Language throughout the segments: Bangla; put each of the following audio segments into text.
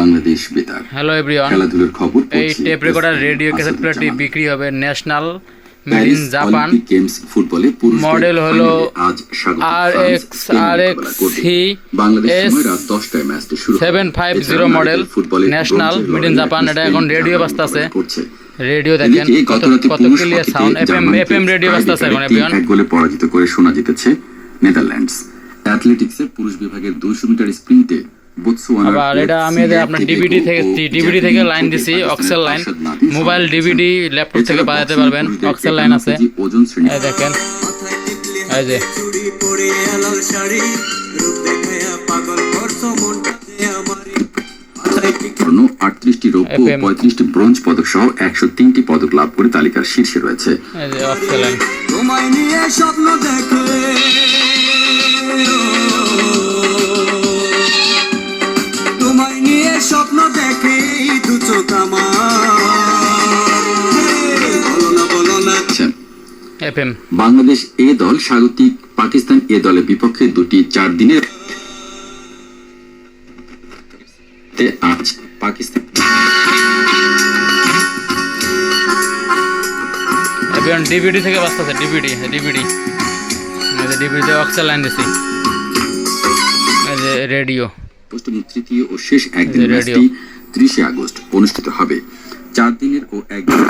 বাংলাদেশ বেতার। হ্যালো এভরিওয়ান খেলাধুলার খবর এই টেপ রেকর্ডার রেডিও ক্যাসেট। প্লেয়ারটি বিক্রি হবে ন্যাশনাল ইন জাপান গেমস ফুটবলে মডেল হলো আজ স্বাগতিক R X R X C Bangladesh সময় রাত 10টায় ম্যাচটি শুরু হবে। 750 মডেল ফুটবলে ন্যাশনাল লড়াইয়ে জাপান এটা এখন রেডিও বাজতাছে। রেডিও দেখেন কত কত clear sound FM FM radio বাজতাছে এখন এভরিওয়ান এক গোলে পরাজিত করে শোনা জিতেছে নেদারল্যান্ডস। অ্যাথলেটিক্সে পুরুষ বিভাগের 200 মিটার স্প্রিন্টে আবার এটা আমি আপনার ডিভিডি থেকে ডিভিডি থেকে লাইন দিছি aux line mobile DVD laptop থেকে বাজাতে পারবেন অক্সেল লাইন আছে এই দেখেন এই যে আটত্রিশটি রৌপ্য ও পঁয়ত্রিশটি ব্রোঞ্জ পদক সহ একশো তিনটি পদক লাভ করে তালিকার শীর্ষে রয়েছে তোমায় নিয়ে স্বপ্ন এফএম। বাংলাদেশ এ দল স্বাগতিক। পাকিস্তান এ দলের বিপক্ষে দুটি চার দিনের আজ পাকিস্তান ডিভিডি থেকে বাজতাছে ডিভিডি ডিভিডি। এই যে অক্সেল লাইন দিছি। রেডিও। তৃতীয় ও শেষ একদিন রেডিও। ত্রিশে আগস্ট অনুষ্ঠিত হবে। চার দিনের ও একদিন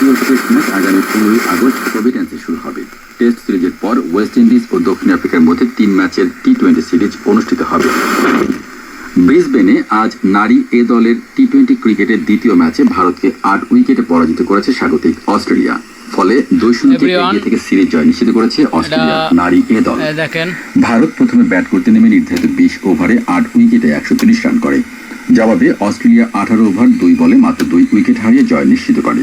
তৃতীয় শেষ ম্যাচ আগামী পনেরোই আগস্ট প্রভিডেন্সে শুরু হবে। টেস্ট সিরিজের পর ওয়েস্ট ইন্ডিজ ও দক্ষিণ আফ্রিকার মধ্যে তিন ম্যাচের টি টোয়েন্টি সিরিজ অনুষ্ঠিত হবে। ব্রিসবেনে আজ নারী এ দলের টি টোয়েন্টি ক্রিকেটের দ্বিতীয় ম্যাচে ভারতকে আট উইকেটে পরাজিত করেছে স্বাগতিক অস্ট্রেলিয়া। ফলে দুই শূন্য থেকে এগিয়ে থেকে সিরিজ জয় নিশ্চিত করেছে অস্ট্রেলিয়া নারী এ দল। ভারত প্রথমে ব্যাট করতে নেমে নির্ধারিত বিশ ওভারে আট উইকেটে একশো রান করে। জবাবে অস্ট্রেলিয়া আঠারো ওভার দুই বলে মাত্র দুই উইকেট হারিয়ে জয় নিশ্চিত করে।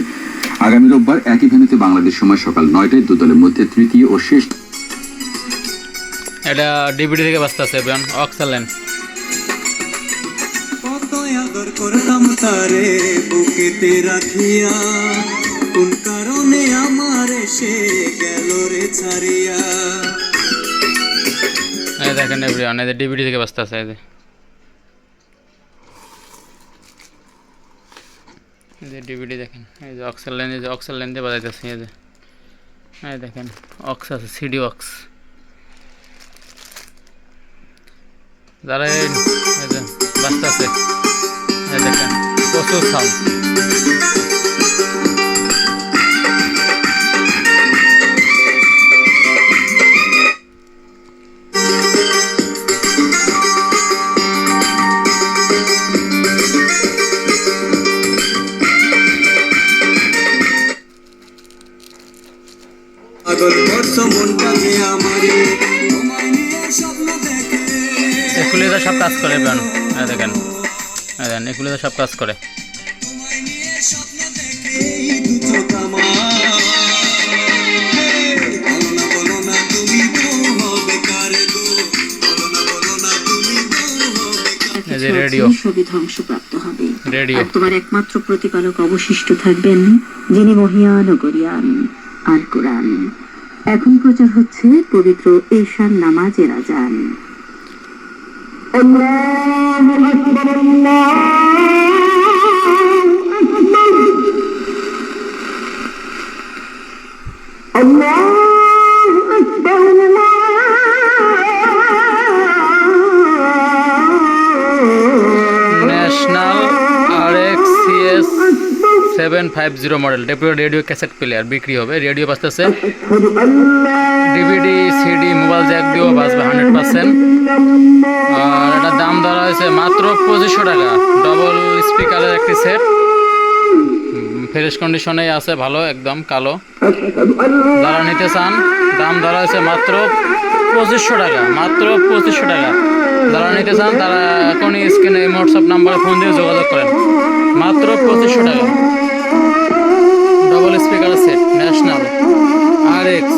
আগামী রোববার একই ভেন্যুতে বাংলাদেশ সময় সকাল নয়টায় দু দলের মধ্যে তৃতীয় ও শেষ এটা ডিভিডি থেকে বাজতাছে এভরিওয়ান অক্সেল লাইন আদর করতাম তারে বুকেতে রাখিয়া। কোন কারণে আমার এসে গেল রে ছাড়িয়া? দেখেন এভরিওয়ান এই যে ডিভিডি থেকে বাজতাছে এই যে। ডিভিডি দেখেন, এই যে অক্সেল লেন, এই যে অক্সেল লেন দিয়ে বাজাইতেছে, এই যে। এই দেখেন, অক্স আছে, সিডি অক্স। যারা এই যে বাজতাছে এই দেখেন, প্রচুর সাউন্ড কার তুমি বউ হবে কার। এই যে রেডিও। সবই ধ্বংসপ্রাপ্ত হবে। রেডিও। তোমার একমাত্র প্রতিপালক অবশিষ্ট থাকবেন যিনি মহিয়ান ও গরিয়ান আল কোরআন। এখন প্রচার হচ্ছে পবিত্র ঈশান নামাজের আজান। National five zero model deputy radio cassette player বিক্রি হবে। রেডিও বাজতেছে। ডিভিডি সিডি মোবাইল জ্যাক দিয়েও বাজবে হান্ড্রেড পার্সেন্ট আর এটার দাম ধরা হয়েছে মাত্র পঁচিশশো টাকা। ডবল স্পিকারের একটি সেট ফ্রেশ কন্ডিশনেই আছে, ভালো, একদম কালো। যারা নিতে চান, দাম ধরা হয়েছে মাত্র পঁচিশশো টাকা, মাত্র পঁচিশশো টাকা। যারা নিতে চান, তারা এখনই স্ক্রিনে হোয়াটসঅ্যাপ নাম্বারে ফোন দিয়ে যোগাযোগ করেন। মাত্র পঁচিশশো টাকা। Double speaker set National R X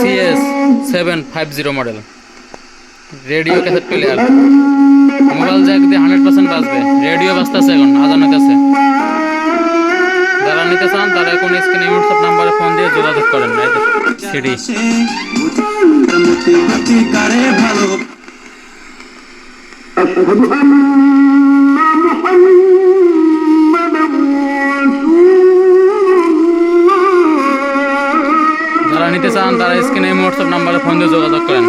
CS seven five zero model radio cassette player mobile jack দিয়ে হান্ড্রেড পার্সেন্ট বাজবে রেডিও বাজতেছে এখন আজানের কাছে যারা নিতে চান তারা এখন স্ক্রিনে হোয়াটসঅ্যাপ নাম্বারে ফোন দিয়ে যোগাযোগ করেন সিডি ভালো হোয়াটসঅ্যাপ নাম্বারে ফোন দিয়ে যোগাযোগ করেন।